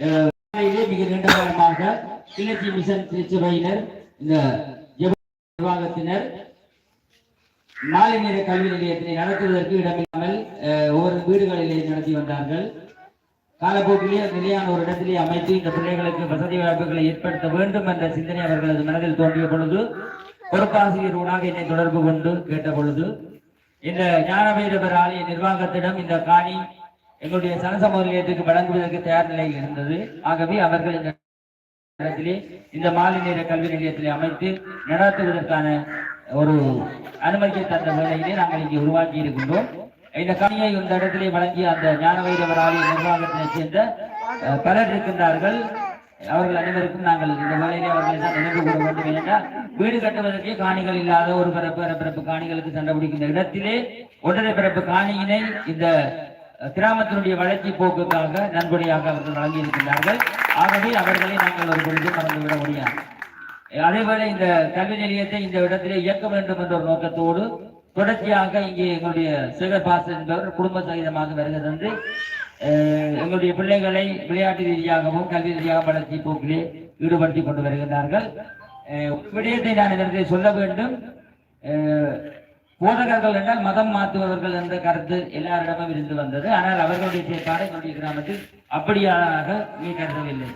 மிக நீண்ட காலமாக கிளர்ச்சி மிஷன் திருச்சபையினர் இந்த நிர்வாகத்தினர் மாலை நேர கல்வி நிலையத்தினை நடத்துவதற்கு இடமில்லாமல் ஒவ்வொரு வீடுகளிலே நடத்தி வந்தார்கள். காலப்போக்கிலே நிலையான ஒரு இடத்திலே அமைத்து இந்த பிள்ளைகளுக்கு வசதி வாய்ப்புகளை ஏற்படுத்த வேண்டும் என்ற சிந்தனை அவர்களது மனதில் தோன்றிய பொழுது பொறுப்பாசிரியர் ஊடாக என்னை தொடர்பு கொண்டு கேட்ட பொழுது இந்த ஞானபைரவர் ஆலய நிர்வாகத்திடம் இந்த காணி எங்களுடைய சனசமூக நிலையத்துக்கு வழங்குவதற்கு தயார் நிலையில் இருந்தது. ஆகவே அவர்கள் இந்த இடத்திலே இந்த மாலை நேர கல்வி நிலையத்திலே அமைத்து நடத்துவதற்கான ஒரு அனுமதியை தந்த வேலையிலே நாங்கள் இங்கே உருவாக்கி இருக்கின்றோம். இந்த காணியை இந்த இடத்திலே வழங்கிய அந்த ஞான வைரவர் ஆலய நிர்வாகத்தினை சேர்ந்த பலர் இருக்கின்றார்கள். அவர்கள் அனைவருக்கும் நாங்கள் இந்த வேலையிலே அவர்களை தான் நினைவு கூற வேண்டும். என்றால் வீடு கட்டுவதற்கே காணிகள் இல்லாத ஒரு பிறப்பு பிறப்பு காணிகளுக்கு சண்டை பிடிக்கின்ற இடத்திலே ஒன்றரை பிறப்பு காணியினை இந்த கிராமத்தினுடைய வளர்ச்சி போக்குக்காக நன்கொடையாக அவர்கள் வழங்கி இருக்கின்றார்கள் ஆகவே அவர்களை நாங்கள் ஒரு பொழுது மறந்துவிட முடியாது. அதேபோல இந்த கல்வி நிலையத்தை இந்த இடத்திலே இயக்க வேண்டும் என்ற ஒரு நோக்கத்தோடு தொடர்ச்சியாக இங்கே எங்களுடைய சேகர் பாஸ் என்பவர் குடும்ப சகிதமாக வருகை தந்து எங்களுடைய பிள்ளைகளை விளையாட்டு ரீதியாகவும் கல்வி ரீதியாக வளர்ச்சி போக்கிலே ஈடுபடுத்தி கொண்டு வருகின்றார்கள். விடயத்தை நான் இதற்கு சொல்ல வேண்டும். போதகர்கள் என்றால் மதம் மாற்றுபவர்கள் என்ற கருத்து எல்லாரிடமும் இருந்து வந்தது. ஆனால் அவர்களுடைய செயற்பாடு எங்களுடைய கிராமத்தில் அப்படியாக நீ கருதவில்லை.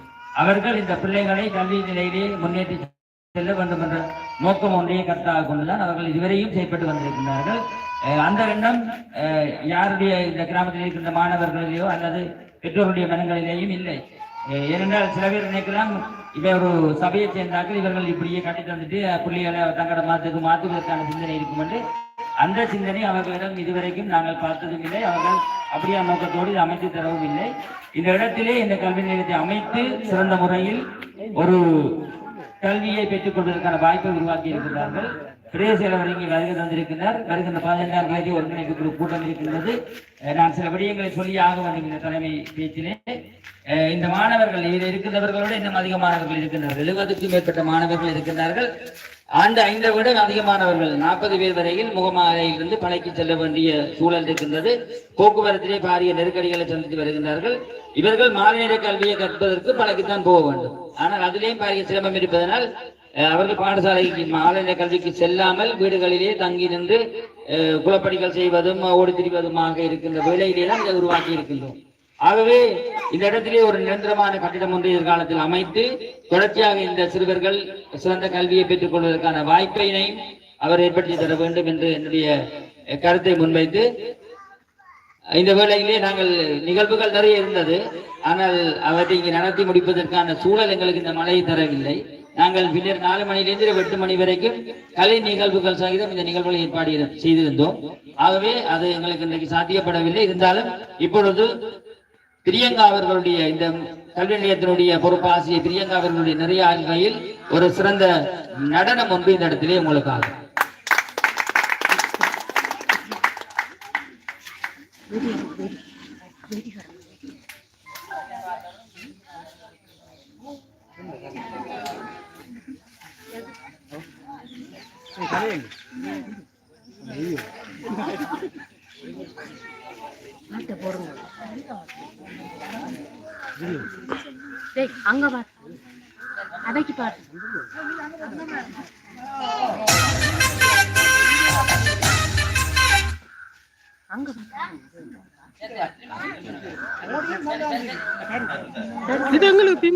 அவர்கள் இந்த பிள்ளைகளை கல்வி நிலையிலே முன்னேற்றி செல்ல வேண்டும் என்ற நோக்கம் ஒன்றையே கருத்தாக கொண்டுதான் அவர்கள் இதுவரையும் செயல்பட்டு வந்திருக்கிறார்கள் அந்த எண்ணம் யாருடைய இந்த கிராமத்தில் இருக்கின்ற மாணவர்களிலேயோ அல்லது பெற்றோருடைய மனங்களிலேயும் இல்லை. ஏனென்றால் சில பேர் நினைக்கலாம் இவ ஒரு சபையை சேர்ந்தார்கள் இவர்கள் இப்படியே கட்டி தந்துட்டு பிள்ளைகளை தங்களோட மாத்துக்கு மாற்றுவதற்கான சிந்தனை இருக்கும் என்று அந்த சிந்தனை அவர்களிடம் இதுவரைக்கும் நாங்கள் பார்த்ததும் இல்லை அவர்கள் அப்படியே நோக்கத்தோடு அமைத்து தரவும் இல்லை. இந்த இடத்திலே இந்த கல்வி நிலையத்தை அமைத்து சிறந்த முறையில் ஒரு கல்வியை பெற்றுக் கொள்வதற்கான வாய்ப்பை உருவாக்கி இருக்கிறார்கள். பிரதேசவர் இங்கே வருகை தந்திருக்கிறார். வருகின்ற பதினைந்தாம் தேதி ஒருங்கிணைப்பு குழு கூட்டம் இருக்கின்றது. நான் சில விடயங்களை சொல்லி ஆக வேண்டும் இந்த தலைமை பேச்சிலே. இந்த மாணவர்கள் இதில் இருக்கின்றவர்களோட இன்னும் அதிக மாணவர்கள் இருக்கின்றார்கள் எழுபதுக்கும் மேற்பட்ட மாணவர்கள் இருக்கின்றார்கள். ஆண்டு ஐந்தை விட அதிகமானவர்கள் நாற்பது பேர் வரையில் முகமாலையிலிருந்து பழைக்கு செல்ல வேண்டிய சூழல் இருக்கின்றது. போக்குவரத்திலே பாரிய நெருக்கடிகளை சந்தித்து வருகின்றார்கள். இவர்கள் மாநில கல்வியை கற்பதற்கு பழக்கித்தான் போக வேண்டும். ஆனால் அதிலேயும் பாரிய சிரமம் இருப்பதனால் அஹ், அவர்கள் பாடசாலைக்கு மாநில கல்விக்கு செல்லாமல் வீடுகளிலே தங்கி நின்று அஹ், குலப்பணிகள் செய்வதும் ஓடி திரிவதுமாக இருக்கின்ற வேலையிலே தான் இதை உருவாக்கி இருக்கின்றோம். ஆகவே இந்த இடத்திலே ஒரு நிரந்தரமான கட்டிடம் ஒன்று எதிர்காலத்தில் அமைத்து தொடர்ச்சியாக இந்த சிறுவர்கள் சிறந்த கல்வியை பெற்றுக் கொள்வதற்கான வாய்ப்பினை அவர் ஏற்படுத்தி தர வேண்டும் என்று என்னுடைய கருத்தை முன்வைத்து இந்த வேளையிலே நாங்கள் நிகழ்வுகள் நிறைய இருந்தது. ஆனால் அவற்றை இங்கே நடத்தி முடிப்பதற்கான சூழல் எங்களுக்கு இந்த மழை தரவில்லை. நாங்கள் பின்னர் நாலு மணியிலிருந்து எட்டு மணி வரைக்கும் கலை நிகழ்வுகள் சகிதம் இந்த நிகழ்வுகளை ஏற்பாடு செய்திருந்தோம். ஆகவே அது எங்களுக்கு இன்றைக்கு சாத்தியப்படவில்லை. இருந்தாலும் இப்பொழுது பிரியங்கா அவர்களுடைய இந்த கல்வி நிலையத்தினுடைய பொறுப்பு ஆசிரியர் பிரியங்கா அவர்களுடைய நிறைய ஆள்கையில் ஒரு சிறந்த நடனம் ஒன்று இந்த இடத்திலே உங்களுக்காக. போடுங்க. டேய் அங்க பாரு. அதைக்கு பாரு. அங்க பாரு. இது எங்களுக்கு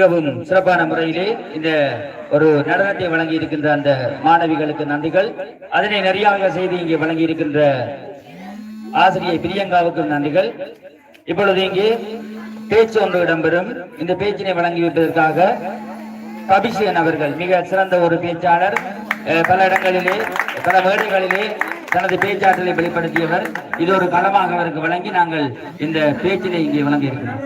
மிகவும் சிறப்பான முறையிலே இந்த ஒரு நடனத்தை வழங்கி இருக்கின்ற அந்த மாணவிகளுக்கு நன்றிகள். அதனை நிறையாக செய்து இங்கே வழங்கி இருக்கின்ற ஆசிரியை பிரியங்காவுக்கும் நன்றிகள். இப்பொழுது இங்கே பேச்சு ஒன்று இடம்பெறும். இந்த பேச்சினை வழங்கிவிட்டதற்காக கபிஷேன் அவர்கள் மிக சிறந்த ஒரு பேச்சாளர். பல இடங்களிலே பல மேடைகளிலே தனது பேச்சாற்றலை வெளிப்படுத்தியவர். இது ஒரு களமாக அவருக்கு வழங்கி நாங்கள் இந்த பேச்சினை இங்கே வழங்கியிருக்கிறோம்.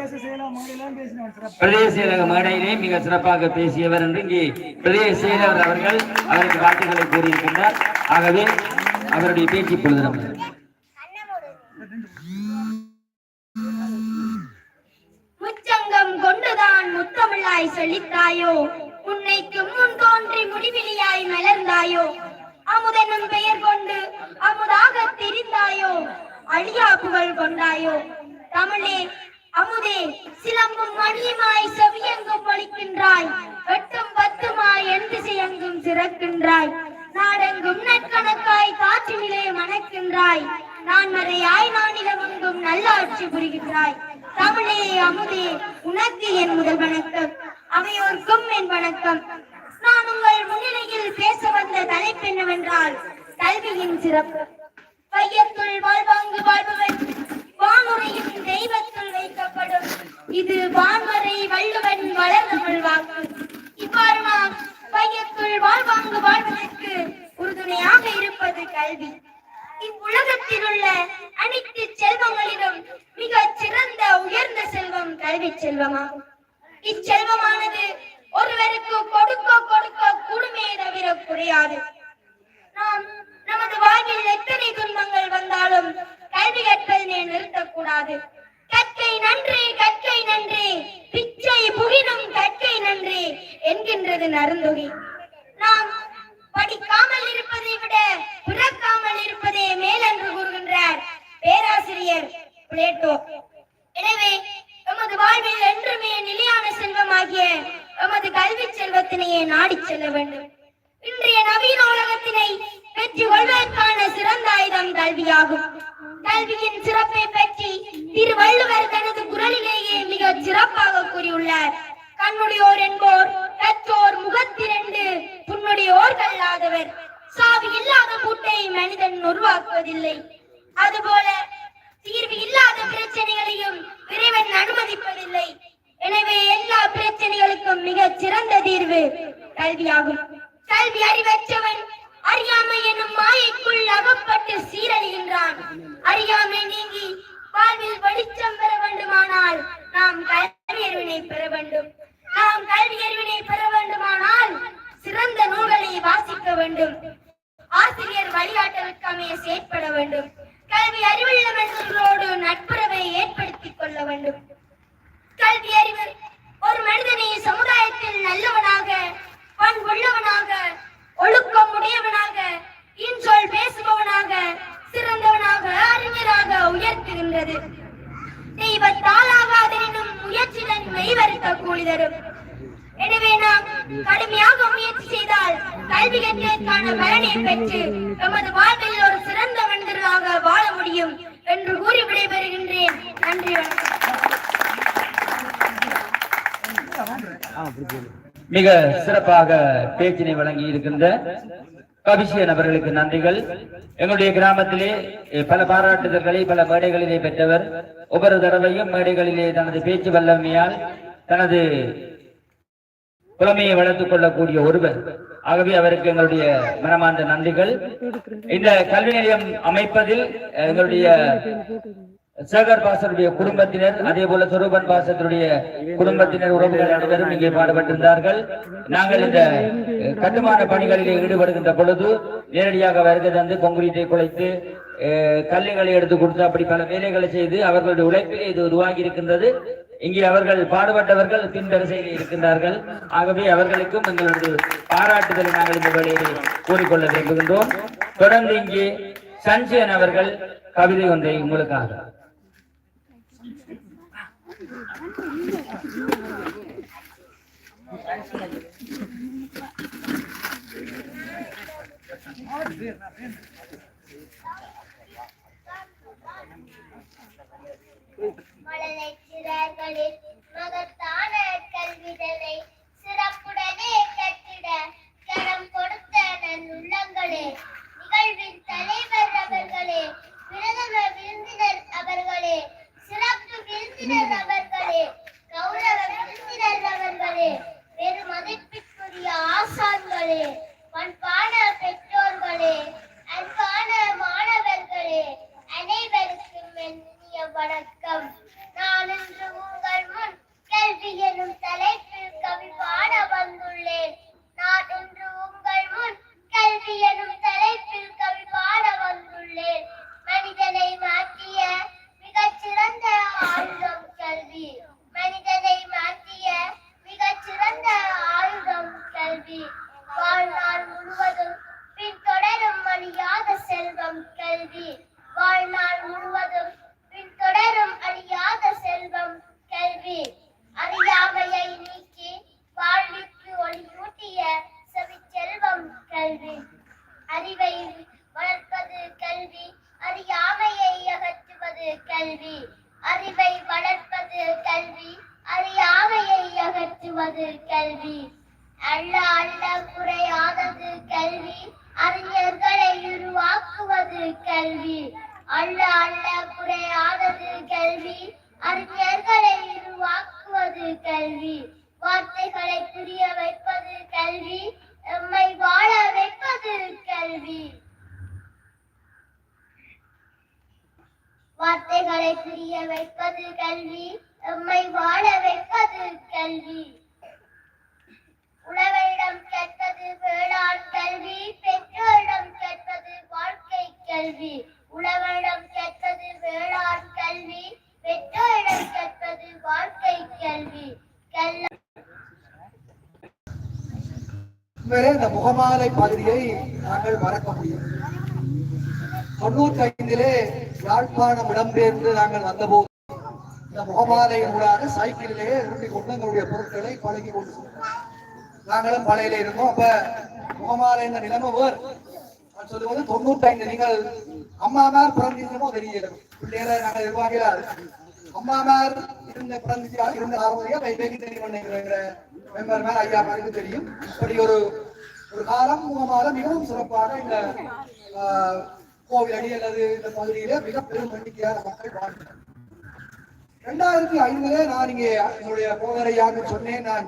பிரதேச செயலக மேடையிலே மிக சிறப்பாக பேசியவர் என்று இங்கே பிரதேச செயலர் அவர்கள் அவருக்கு வாழ்த்துக்களை கூறியிருக்கின்றார். ஆகவே அவருடைய பேச்சு பொழுது நம்ம முச்சங்கம் கொண்டுதான் முத்தமிழாய் செழித்தாயோ? உன்னைக்கு முன் தோன்றி முடிவிலியாய் மலர்ந்தாயோ? அமுதனும் பெயர் கொண்டு அமுதாக திரிந்தாயோ? அழியா புகழ் கொண்டாயோ? தமிழே அமுதே சிலம்பும் மணியுமாய் செவியெங்கும் ஒழிக்கின்றாய் வெட்டும் பத்துமாய் என் திசையெங்கும் சிறக்கின்றாய். நாடெங்கும் நற்கணக்காய் காற்றினிலே மணக்கின்றாய். நான் மறையாய் நான் இடமெங்கும் ஆட்சி புரிகின்றாய். தமிழே அமுதே உனக்கு என் முதல் வணக்கம். அவையோர்க்கும் என் வணக்கம். நான் உங்கள் முன்னிலையில் பேச வந்த தலைப்பு என்னவென்றால் கல்வியின் சிறப்பு. கையத்துள் வாழ்வாங்கு வாழ்பவர் இது வான்வரை வள்ளுவன் வளர்ந்தமிழ் வாக்கு. இவ்வாறு நாம் வையத்துள் வாழ்வாங்கு வாழ்வதற்கு உறுதுணையாக இருப்பது கல்வி. இவ்வுலகத்தில் உள்ள அனைத்து செல்வங்களிலும் மிகச் சிறந்த உயர்ந்த செல்வம் கல்வி செல்வமாகும். இச்செல்வமானது ஒருவருக்கு கொடுக்க கொடுக்க கூடுமே தவிர குறையாது. நாம் நமது வாழ்வில் எத்தனை துன்பங்கள் வந்தாலும் கல்வி கற்பதனை நிறுத்தக்கூடாது. கற்கை நன்றி கற்கை நன்றி. பிச்சை புகினும் கற்கை நன்றி என்கின்றது நருந்தொகை. நாம் படிக்காமல் இருப்பதை விட பிறக்காமல் இருப்பதே மேல் என்று கூறுகின்றார் பேராசிரியர் பிளேட்டோ. எனவே எமது வாழ்வில் என்றுமே நிலையான செல்வமாகிய எமது கல்வி செல்வத்தினையே நாடி செல்ல வேண்டும். இன்றைய நவீன உலகத்தினை பெற்றுக் கொள்வதற்கான சிறந்த ஆயுதம் கல்வியாகும். கல்வியின் சிறப்பை பற்றி திருவள்ளுவர் தனது குரலிலேயே மிக சிறப்பாக கூறியுள்ளார். கண்ணுடையோர் என்போர் கற்றோர் முகத்திரண்டு புண்ணுடையோர் கல்லாதவர். சாவி இல்லாத மூட்டையை மனிதன் உருவாக்குவதில்லை. அதுபோல தீர்வு இல்லாத பிரச்சனைகளையும் இறைவன் அனுமதிப்பதில்லை. எனவே எல்லா பிரச்சனைகளுக்கும் மிக சிறந்த தீர்வு கல்வியாகும். கல்வி அறிவற்றவன் அறியாமை என்னும் மாயைக்குள் அகப்பட்டு சீரழிகின்றான். அறியாமை நீங்கி வாழ்வில் வெளிச்சம் பெற வேண்டுமானால் நாம் கல்வி அறிவினை பெற வேண்டும். நாம் கல்வி அறிவினை பெற வேண்டுமானால் சிறந்த நூல்களை வாசிக்க வேண்டும். ஆசிரியர் வழிகாட்டலுக்கு அமைய செயற்பட வேண்டும். கல்வி அறிவுள்ள மனிதர்களோடு நட்புறவை ஏற்படுத்திக் கொள்ள வேண்டும். கல்வி அறிவு ஒரு மனிதனை சமுதாயத்தில் நல்லவனாக பண்புள்ளவனாக ஒழுக்கம் உடையவனாக இன்சொல் பேசுபவனாக சிறந்தவனாக அறிஞராக உயர்த்துகின்றது தெய்வத்தால் ஆகாதெனும் முயற்சிடன் மெய்வருத்த கூலி தரும் எனவே நாம் கடுமையாக முயற்சி செய்தால் கல்வி கற்றதற்கான பலனை பெற்று எமது வாழ்வில் ஒரு சிறந்த மனிதர்களாக வாழ முடியும் என்று கூறி விடைபெறுகின்றேன். நன்றி வணக்கம். மிக சிறப்பாக பேச்சினை வழங்கி இருக்கின்ற கபிஷியன் அவர்களுக்கு நன்றிகள். எங்களுடைய கிராமத்திலே பல பாராட்டுதல்களை பல மேடைகளிலே பெற்றவர் ஒவ்வொரு தடவையும் மேடைகளிலே தனது பேச்சு வல்லமையால் தனது புலமையை வளர்த்துக் கொள்ளக்கூடிய ஒருவர். ஆகவே அவருக்கு எங்களுடைய மனமார்ந்த நன்றிகள். இந்த கல்வி நிலையம் அமைப்பதில் எங்களுடைய சேகர் பாசருடைய குடும்பத்தினர் அதே போல சொரூபன் பாசத்தினுடைய குடும்பத்தினர் உறவுகள் அனைவரும் இங்கே பாடுபட்டிருந்தார்கள். நாங்கள் இந்த கட்டுமான பணிகளில் ஈடுபடுகின்ற பொழுது நேரடியாக வருகை தந்து கொங்குரீட்டை குலைத்து கல்லுகளை எடுத்து கொடுத்து அப்படி பல வேலைகளை செய்து அவர்களுடைய உழைப்பிலே இது உருவாகி இருக்கின்றது இங்கே அவர்கள் பாடுபட்டவர்கள் பின்வரிசையில் இருக்கின்றார்கள். ஆகவே அவர்களுக்கும் எங்களது பாராட்டுதலை நாங்கள் இந்த வேளையிலே கூறிக்கொள்ள விரும்புகின்றோம். தொடர்ந்து இங்கே சஞ்சயன் அவர்கள் கவிதை ஒன்றை உங்களுக்காக மகத்தான கல்விதனை சிறப்புடனே கட்டிட கரம் கொடுத்த நல்லுள்ளங்களே நிகழ்வின் தலைவர் அவர்களே பிரதம விருந்தினர் அவர்களே சிறப்பு விருந்தினர் அவர்களே கௌரவ விருந்தினர் அவர்களே வெறு மதிப்பிற்குரிய ஆசான்களே பண்பான பெற்றோர்களே அன்பான மாணவர்களே அனைவருக்கும் வணக்கம் நான் இன்று உங்கள் முன் கல்வி எனும் தலைப்பில் கவி பாட வந்துள்ளேன் நான் இன்று உங்கள் முன் கல்வி எனும் தலைப்பில் கல்வி அறிவை வளர்ப்பது கல்வி அறியாமையை அகற்றுவது கல்வி. அல்ல அல்ல குறையாதது கல்வி. அறிஞர்களை உருவாக்குவது கல்வி. அல்ல அல்ல குறையாதது கல்வி. அறிஞர்களை உருவாக்குவது கல்வி. வார்த்தைகளை புரிய வைப்பது கல்வி. எம்மை வாழ வைப்பது கல்வி. வார்த்தைகளை புரிய வைப்பது கல்வி. எம்மை வாழ வைப்பது கல்வி. உழவரிடம் கேட்பது வேளாண் கல்வி பெற்றோரிடம் கேட்பது வாழ்க்கை கல்வி. உழவரிடம் கேட்பது வேளாண் கல்வி பெற்றோரிடம் கேட்பது வாழ்க்கை கல்வி. உண்மையிலே இந்த முகமாலை பகுதியை நாங்கள் மறக்க முடியும். தொண்ணூத்தி ஐந்திலே யாழ்ப்பாணம் இடம்பெயர்ந்து நாங்கள் வந்தபோது இந்த முகமாலை ஊடாக சைக்கிளிலேயே உருட்டி கொண்டு எங்களுடைய பொருட்களை பழகி கொண்டு நாங்களும் பழையில இருந்தோம் அப்ப முகமால இந்த நிலைமை வேறு. நான் சொல்லுவது தொண்ணூத்தி ஐந்து நீங்கள் அம்மாமார் பிறந்திருந்தமோ தெரியல. பிள்ளைகளை நாங்கள் எதிர்பார்க்கலாது அம்மாமார் இருந்த பிறந்தியா இருந்த ஆர்வதையா வைபேக்கு தெரியும் மெம்பர் மேல் ஐயா மாருக்கு தெரியும். இப்படி ஒரு ஒரு காலம் முகமால மிகவும் சிறப்பாக இந்த ஆஹ், கோவில் அடி அல்லது இந்த பகுதியில மிக பெரும் எண்ணிக்கையான மக்கள் வாழ்ந்தனர் ரெண்டாயிரத்தி ஐந்துல நான் இங்கே என்னுடைய போகரையாக சொன்னேன். நான்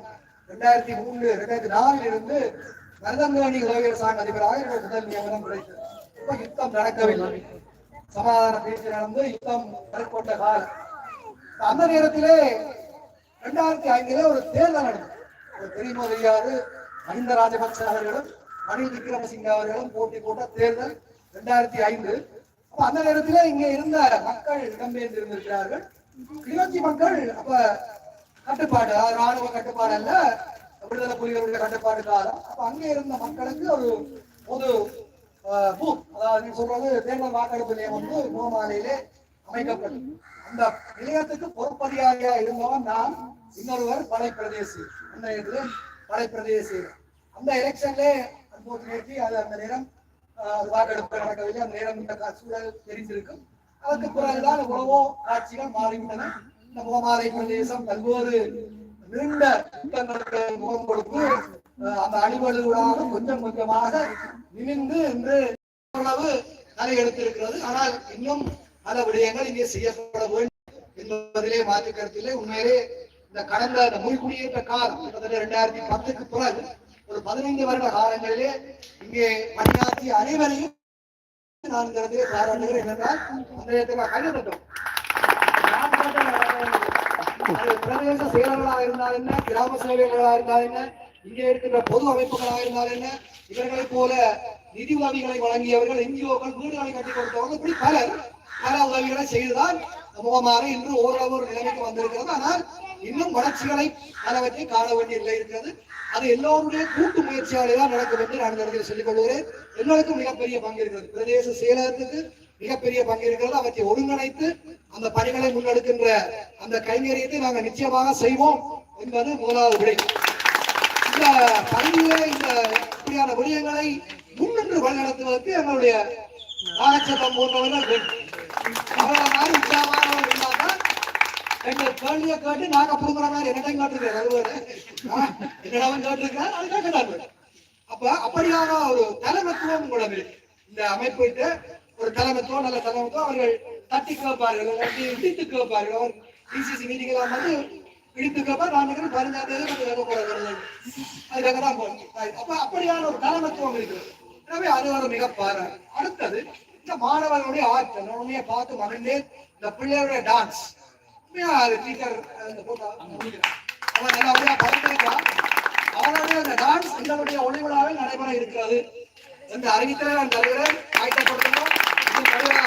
ரெண்டாயிரத்தி மூன்று ரெண்டாயிரத்தி நாலில் இருந்து மருதங்கோணி உதவியர் சாங்க அதிபராக முதல் நியமனம் கிடைத்தது. இப்ப யுத்தம் நடக்கவில்லை. சமாதான பேச்சு நடந்து யுத்தம் மேற்கொண்ட காலம். அந்த நேரத்திலே ரெண்டாயிரத்தி ஐந்துல ஒரு தேர்தல் நடந்தது. ஒரு தெரியுமோ தெரியாது. மஹிந்த ராஜபக்ச அவர்களும் ரணில் விக்ரமசிங்க அவர்களும் போட்டி போட்ட தேர்தல் ரெண்டாயிரத்தி ஐந்து. அப்ப அந்த நேரத்திலே இங்க இருந்த மக்கள் இடம்பெயர்ந்து இருந்திருக்கிறார்கள் கிளிநொச்சி மக்கள் அப்ப கட்டுப்பாடு ராணுவ கட்டுப்பாடு அல்ல விடுதலை புலிகளுடைய கட்டுப்பாடு காலம் அப்ப அங்கே இருந்த மக்களுக்கு ஒரு பொது பூத் அதாவது நீங்க சொல்றது தேர்தல் வாக்கெடுப்பு நிலையம் வந்து முகமாலையிலே அமைக்கப்பட்டது. அந்த நிலையத்துக்கு பொறுப்பதிகாரியா இருந்தவன் நான் இன்னொருவர் படை பிரதேசி அந்த நேரத்துல படை பிரதேசி அந்த எலெக்ஷன்ல அன்பார்ச்சுனேட்லி அது அந்த நேரம் ஆஹ், வாக்கெடுப்பு நடக்கவில்லை. அந்த நேரம் இந்த சூழல் தெரிஞ்சிருக்கும் அதற்கு பிறகுதான் உணவோ காட்சிகள் மாறிவிட்டன. முகமாலை பிரதேசம் பல்வேறு நீண்ட யுத்தங்களுக்கு முகம் கொடுத்து அந்த அடிபடுகளாக கொஞ்சம் கொஞ்சமாக நிமிந்து இன்று ஓரளவு தலை எடுத்திருக்கிறது. ஆனால் இன்னும் பல விடயங்கள் இங்கே செய்யப்பட வேண்டும் என்பதிலே மாற்று கருத்திலே உண்மையிலே இந்த கடந்த அந்த மொழி குடியேற்ற காலம் கிட்டத்தட்ட ரெண்டாயிரத்தி பத்துக்கு பிறகு ஒரு பதினைந்து வருட காலங்களிலே இங்கே பணியாற்றிய அனைவரையும் நான் இந்த இடத்திலே பாராட்டுகிறேன். என்றால் அந்த இடத்துல கைதட்டோம் பிரதேச செயலர்களாக இருந்தால் என்ன கிராம சேவையர்களாக இருந்தால் என்ன இங்கே இருக்கின்ற பொது அமைப்புகளாக இருந்தால் என்ன இவர்களைப் போல நிதி உதவிகளை வழங்கியவர்கள் என்ஜிஓக்கள் வீடுகளை கட்டி கொடுத்தவர்கள் இப்படி பலர் பல உதவிகளை செய்துதான் முகமாக இன்று ஓரளவு ஒரு நிலைமைக்கு வந்திருக்கிறது. ஆனால் இன்னும் வளர்ச்சிகளை பலவற்றை காண வேண்டிய நிலை இருக்கிறது. அது எல்லோருடைய கூட்டு முயற்சியாலே தான் நடக்கும் என்று நான் இந்த இடத்தில் சொல்லிக் கொள்கிறேன். எல்லோருக்கும் மிகப்பெரிய பங்கு இருக்கிறது. பிரதேச செயலகத்துக்கு மிகப்பெரிய பங்கு இருக்கிறது அவற்றை ஒருங்கிணைத்து அந்த பணிகளை முன்னெடுக்கின்ற அந்த கைங்கரியத்தை நாங்கள் நிச்சயமாக செய்வோம் என்பது முதலாவது விடை. இந்த பணியிலே இந்த இப்படியான விடயங்களை முன்னின்று வழிநடத்துவதற்கு எங்களுடைய நாகச்சந்தம் போன்றவர்கள் வேண்டும். அவர்கள் கேள்வியை கேட்டு நாங்க புடுங்குற மாதிரி என்னடையும் கேட்டிருக்கிறேன் அது வேறு. என்னிடம் கேட்டிருக்கிறேன் அது கேட்கிறார்கள் அப்ப அப்படியான ஒரு தலைமைத்துவம் உங்களிடம் இந்த அமைப்பு ஒரு தலைமைத்துவம் நல்ல தலைமைத்துவம் அவர்கள் தட்டி கேட்பார்கள் இல்லாட்டி இடித்து கேட்பார்கள். அவர் டிசிசி மீட்டிங் எல்லாம் வந்து இடித்து கேட்பார். நான் நினைக்கிறேன் பதினஞ்சாம் தேதி கொஞ்சம் கேட்க போறாங்க அதுக்காக தான் போறேன். அப்ப அப்படியான ஒரு தலைமைத்துவம் இருக்கிறது எனவே அது ஒரு மிக பாரு. அடுத்தது இந்த மாணவர்களுடைய ஆற்றல் உண்மையை பார்த்து மகிழ்ந்தேன் இந்த பிள்ளைகளுடைய டான்ஸ் உண்மையா அது டீச்சர் அந்த போட்டோ அவன் நல்லா உண்மையா பறந்துருக்கான் அவனுடைய அந்த டான்ஸ் எங்களுடைய ஒளிவிழாவில் நடைபெற இருக்கிறது. என்று அறிவித்தலை நான் தருகிறேன். ஆயத்தப்படுத்தணும் முஸ்லீம் நிறைய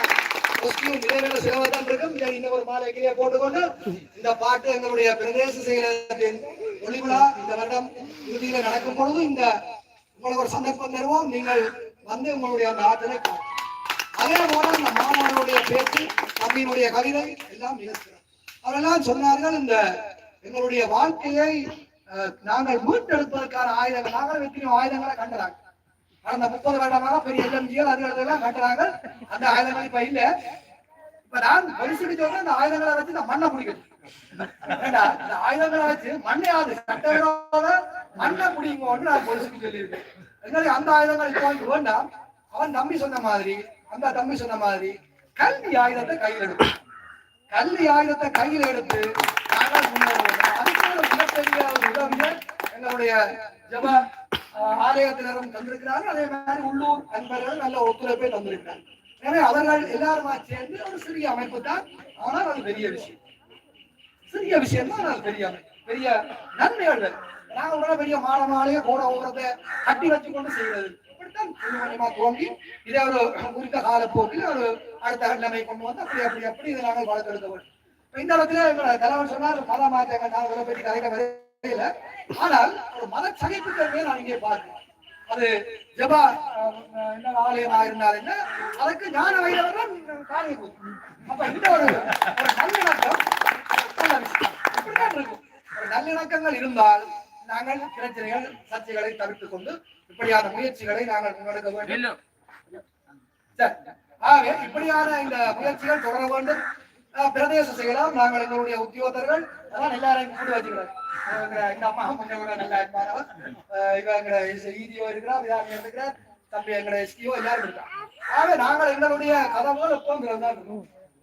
கொஸ்டியூம் நிறைவேற சிலவதான் இருக்கும் இதை ஒரு மாலை கீழே போட்டுக்கொண்டு இந்த பாட்டு எங்களுடைய பிரதேச செயலகத்தின் ஒளிவிழா இந்த வருடம் இறுதியில நடக்கும் பொழுது இந்த உங்களுக்கு ஒரு சந்தர்ப்பம் தருவோம் நீங்கள் வந்து உங்களுடைய அந்த ஆற்றலை அதே போல இந்த மாணவர்களுடைய பேச்சு தம்பியினுடைய கவிதை எல்லாம் மிக அவரெல்லாம் சொன்னார்கள் இந்த எங்களுடைய வாழ்க்கையை அஹ், நாங்கள் மீட்டெடுப்பதற்கான ஆயுதங்கள் நாங்கள் எத்தனையோ ஆயுதங்களை கண்டுறாங்க கடந்த முப்பது வருடமாக பெரிய எல்எம்ஜிகள் அது எல்லாம் கட்டுறாங்க. அந்த ஆயுதங்கள் இப்ப இல்ல. இப்ப நான் பரிசுக்கு சொல்றேன் அந்த ஆயுதங்களை வச்சு நான் மண்ணை பிடிக்கணும் இந்த ஆயுதங்களை வச்சு மண்ணையாவது சட்டவிரோத மண்ணை பிடிங்கன்னு நான் பொலிசுக்கு சொல்லியிருக்கேன். எங்களுக்கு அந்த ஆயுதங்கள் இப்போ வேண்டாம். அவன் தம்பி சொன்ன மாதிரி அந்த தம்பி சொன்ன மாதிரி கல்வி ஆயுதத்தை கையில் எடுக்கும் கல்வி ஆயுதத்தை கையில் எடுத்து நாங்கள் முன்னேறுவோம். அதுக்கு மிகப்பெரிய ஒரு உதவியை எங்களுடைய ஜபா ஆலயத்தினரும் தந்திருக்கிறார்கள். அதே மாதிரி உள்ளூர் அன்பர்கள் நல்ல ஒத்துழைப்பை தந்திருக்கிறார்கள். எனவே அவர்கள் எல்லாருமா சேர்ந்து ஒரு சிறிய அமைப்பு தான். ஆனால் அது பெரிய விஷயம். சிறிய விஷயம் தான் அது பெரிய அமைப்பு. பெரிய நன்மைகள். நாங்க உடனே பெரிய மாட மாலையை கூட ஓரத்தை கட்டி வச்சு கொண்டு செய்வது இப்படித்தான் கொஞ்சம் கொஞ்சமா துவங்கி இதை ஒரு குறித்த காலப்போக்கில் ஒரு அடுத்த நிலைமை கொண்டு வந்து அப்படி அப்படி அப்படி இதை நாங்கள் வளர்த்தெடுக்க வேண்டும் இந்த இடத்துல எங்களோட தலைவர் சொன்னார் மத மாற்றங்கள் நாங்கள் பற்றி கலைக்க ஆனால் ஒரு மத சகிப்புத்தன்மையை நான் இங்கே பார்க்கிறேன் அது ஜபா என்ன ஆலயமா இருந்தால் என்ன? அதுக்கு ஞான வைரவர்கள் காணி அப்ப இந்த ஒரு நல்லிணக்கம். இப்படித்தான் இருக்கும். ஒரு நல்லிணக்கங்கள் இருந்தால் நாங்கள் பிரச்சனைகள் சர்ச்சைகளை தவிர்த்துக் கொண்டு இப்படியான முயற்சிகளை நாங்கள் முன்னெடுக்க வேண்டும். சரி. ஆகவே இப்படியான இந்த முயற்சிகள் தொடர வேண்டும். பிரதேசம் பிரதேச செயலாம் நாங்கள் எங்களுடைய உத்தியோகத்தர்கள் அதான் எல்லாரையும் கூட்டு வச்சுக்கிறோம். எங்க அம்மா கொஞ்சம் நல்லா இருப்பாரவர் இவ எங்க ஈதியோ இருக்கிறா விதாமி இருக்கிறார் தம்பி எஸ்டியோ எல்லாரும் இருக்காங்க. ஆக நாங்கள் எங்களுடைய கதவுகள் எப்பவும் திறந்தா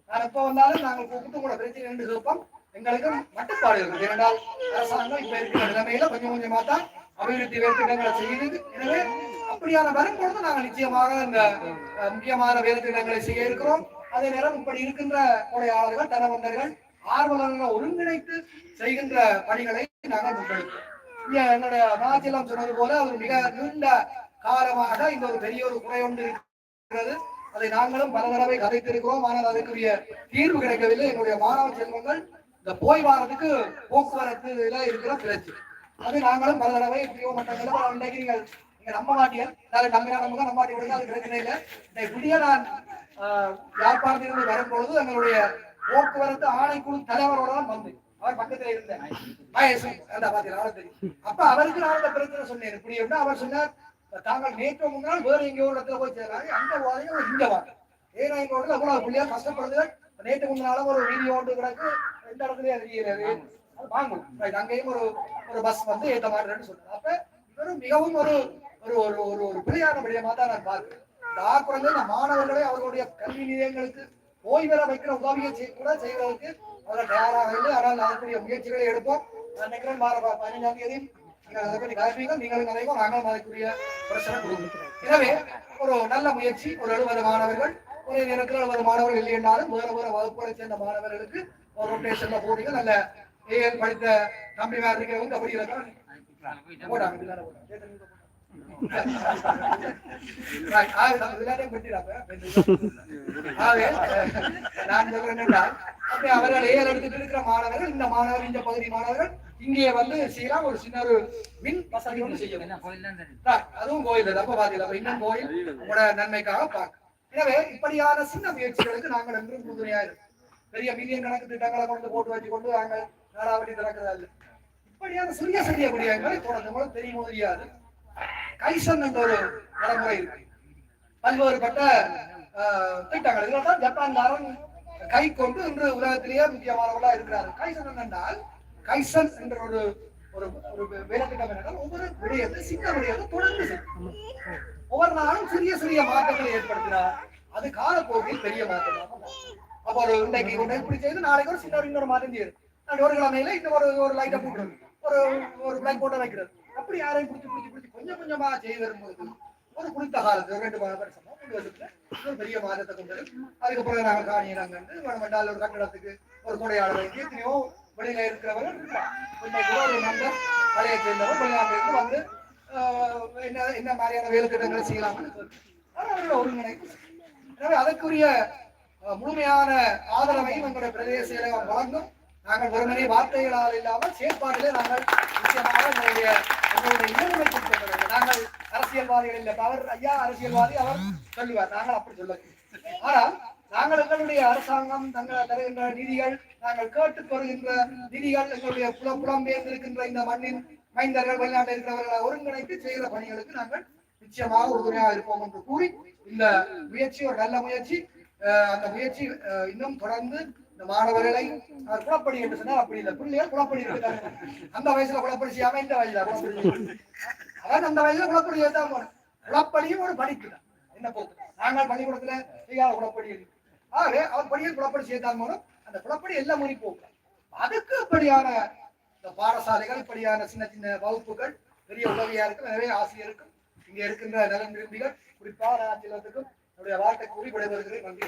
நான் எப்போ வந்தாலும் நாங்கள் கூப்பிட்டு கூட பிரச்சனை ரெண்டு கேட்போம் எங்களுக்கு மட்டுப்பாடு இருக்கு ஏனென்றால் அரசாங்கம் இப்ப இருக்கிற நிலைமையில கொஞ்சம் கொஞ்சமா தான் அபிவிருத்தி வேலைத்திட்டங்களை செய்யுது. எனவே அப்படியான வரும்பொழுது நாங்கள் நிச்சயமாக இந்த முக்கியமான வேலைத்திட்டங்களை செய்ய இருக்கிறோம். அதே நேரம் இப்படி இருக்கின்ற கொடையாளர்கள் தனவந்தர்கள் ஆர்வலர்கள் ஒருங்கிணைத்து செய்கின்ற பணிகளை நாங்கள் என்னுடைய மாச்சலம் சொன்னது போல ஒரு மிக நீண்ட காலமாக இந்த ஒரு பெரிய ஒரு குறை ஒன்று இருக்கிறது. அதை நாங்களும் பல தடவை கதைத்திருக்கிறோம். ஆனால் அதற்குரிய தீர்வு கிடைக்கவில்லை. எங்களுடைய மாணவ செல்வங்கள் இந்த போய் வாரத்துக்கு போக்குவரத்துல இருக்கிற பிரச்சனை அது நாங்களும் பல தடவை பிரிவு மட்டங்களில் பல நீங்கள் நீங்க நம்ப மாட்டீங்க நாளை நம்பினா நம்புங்க நம்ப விடுங்க அது பிரச்சனை இல்லை. இதை புதிய நான் யாழ்ப்பாணத்திலிருந்து வரும்பொழுது எங்களுடைய போக்குவரத்து ஆணைக்குழு தலைவரோட தான் வந்து. அவர் பக்கத்துல இருந்தேன். அப்ப அவருக்கு நான் அந்த பிரச்சனை சொன்னேன். இப்படி என்ன அவர் சொன்னார் தாங்கள் நேற்று முன்னால் வேற எங்கேயோ ஒரு இடத்துல போய் சேர்றாங்க அந்த வாதையும் இங்க வாங்க. ஏன்னா இடத்துல அவ்வளவு பிள்ளையா கஷ்டப்படுது. நேற்று முன்னால ஒரு வீடியோ ஒன்று கிடக்கு. எந்த இடத்துலயே தெரிகிறது அது வாங்கும் அங்கேயும் ஒரு ஒரு பஸ் வந்து ஏத்த மாட்டேன்னு சொன்னார். அப்ப இவரும் மிகவும் ஒரு ஒரு ஒரு ஒரு ஒரு பிள்ளையான விடயமா தான் நான் பார்க்கிறேன். இந்த இந்த மாணவர்களை அவர்களுடைய கல்வி நிலையங்களுக்கு ஓய்வு பெற வைக்கிற உதவியை கூட செய்வதற்கு அவர்கள் தயாராக இல்லை. ஆனால் அதற்குரிய முயற்சிகளை எடுப்போம். நினைக்கிறேன் வார பதினைஞ்சாம் தேதி நீங்கள் அதை பற்றி கலப்பீங்க நீங்களும் கலைவோம் நாங்களும் அதற்குரிய பிரச்சனை கொடுக்கிறோம் எனவே ஒரு நல்ல முயற்சி ஒரு எழுபது மாணவர்கள் ஒரே நேரத்தில் எழுபது மாணவர்கள் இல்லை என்றாலும் வேறு வேற வகுப்புகளை சேர்ந்த மாணவர்களுக்கு ஒரு ரொட்டேஷன்ல போடுங்க நல்ல ஏஎல் படித்த தம்பி மாதிரி இருக்கிறவங்க அப்படி இருக்காங்க நான் சொல்றேன் அப்படி அவர்கள் ஏழு எடுத்துட்டு இருக்கிற மாணவர்கள் இந்த மாணவர் இந்த பகுதி மாணவர்கள் இங்கே வந்து செய்யலாம் ஒரு சின்ன ஒரு மின் வசதி ஒன்று செய்யணும் அதுவும் கோயில் ரொம்ப அப்ப பாத்தீங்களா இன்னும் கோயில் உங்களோட நன்மைக்காக பார்க்க எனவே இப்படியான சின்ன முயற்சிகளுக்கு நாங்கள் என்றும் உறுதுணையா இருக்கோம் பெரிய மில்லியன் கணக்கு திட்டங்களை கொண்டு போட்டு வச்சு கொண்டு நாங்கள் நாடாவடி திறக்கிறதா இல்லை இப்படியான சிறிய சிறிய குடியங்களை தொடர்ந்து மூலம் தெரியுமோ தெரியாது கைசன் என்ற ஒரு நடைமுறை இருக்கு. பல்வேறுபட்ட திட்டங்கள். இதில் தான் ஜப்பான்காரன் கை கொண்டு இன்று உலகத்திலேயே முக்கியமானவர்களா இருக்கிறார். கைசன் என்றால் கைசன் என்ற ஒரு ஒரு ஒரு வேலைத்திட்டம் என்றால் ஒவ்வொரு விடயத்தை சின்ன விடயத்தை தொடர்ந்து செய்யும். ஒவ்வொரு நாளும் சிறிய சிறிய மாற்றங்களை ஏற்படுத்தினார் அது காலப்போக்கில் பெரிய மாற்றமாக அப்போ ஒரு இன்றைக்கு ஒன்று இப்படி செய்து நாளைக்கு ஒரு சின்ன ஒரு இன்னொரு மாற்றம் செய்யுது ஒரு கிழமையில இந்த ஒரு ஒரு லைட்டை போட்டுறது ஒரு ஒரு பிளாக் போட்டை வைக்கிறது. அப்படி யாரையும் பிடிச்சி பிடிச்சி பிடிச்சி கொஞ்சம் கொஞ்சமா செய்து வரும்போது ஒரு குறித்த காலத்து ரெண்டு மாதம் வருஷமா மூணு வருஷத்துல ஒரு பெரிய மாதத்தை கொண்டு அதுக்கப்புறம் நாங்கள் காணியிறாங்க வந்து ஒரு கட்டடத்துக்கு ஒரு கொடையாளர் எத்தனையோ வெளியில இருக்கிறவர்கள் இருக்கலாம் இன்னைக்கு கூட ஒரு நண்பர் பழைய சேர்ந்தவர் வெளிநாட்டிலிருந்து வந்து என்ன என்ன மாதிரியான வேலை திட்டங்களை செய்யலாம்னு கேட்டு அவரோட ஒருங்கிணைப்பு. எனவே அதற்குரிய முழுமையான ஆதரவையும் எங்களுடைய பிரதேச வழங்கும். நாங்கள் வெறுமனே வார்த்தைகளால் இல்லாமல் செயற்பாட்டிலே நாங்கள் நிச்சயமாக எங்களுடைய எங்களுடைய இயலுமை சொல்லுங்கள். நாங்கள் அரசியல்வாதிகள் இல்லை. அவர் ஐயா அரசியல்வாதி அவர் சொல்லுவார். நாங்கள் அப்படி சொல்ல ஆனால் நாங்கள் எங்களுடைய அரசாங்கம் தங்கள் தருகின்ற நிதிகள் நாங்கள் கேட்டுக் வருகின்ற நிதிகள் எங்களுடைய புல புலம்பெயர்ந்திருக்கின்ற இந்த மண்ணின் மைந்தர்கள் வெளிநாட்டில் இருக்கிறவர்களை ஒருங்கிணைத்து செய்கிற பணிகளுக்கு நாங்கள் நிச்சயமாக உறுதுணையாக இருப்போம் என்று கூறி இந்த முயற்சி ஒரு நல்ல முயற்சி. அஹ், அந்த முயற்சி அஹ், இன்னும் தொடர்ந்து இந்த மாணவர்களை குழப்படி என்று சொன்னால் அப்படி இல்லை. பிள்ளைகள் குழப்படி இருக்கிறாங்க அந்த வயசுல குழப்படி செய்யாம இந்த வயசுல குழப்படி அந்த வயசுல குழப்படி தான் போகணும் குழப்படியும் ஒரு படிப்பு தான். என்ன போக்கு நாங்கள் பள்ளிக்கூடத்துல செய்யாத குழப்படி இருக்கு. ஆகவே அவர் படியில் குழப்படி செய்தான் போகணும் அந்த குழப்படி எல்லாம் மொழி போகும். அதுக்கு இப்படியான இந்த பாடசாலைகள் இப்படியான சின்ன சின்ன வகுப்புகள் பெரிய உதவியா இருக்கும். நிறைய ஆசிரியருக்கும் இங்க இருக்கின்ற நலன் விரும்பிகள் குறிப்பாக ஆட்சியர்களுக்கும் என்னுடைய வாழ்க்கை கூறி விடைபெறுகிறேன் நன்றி.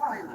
time.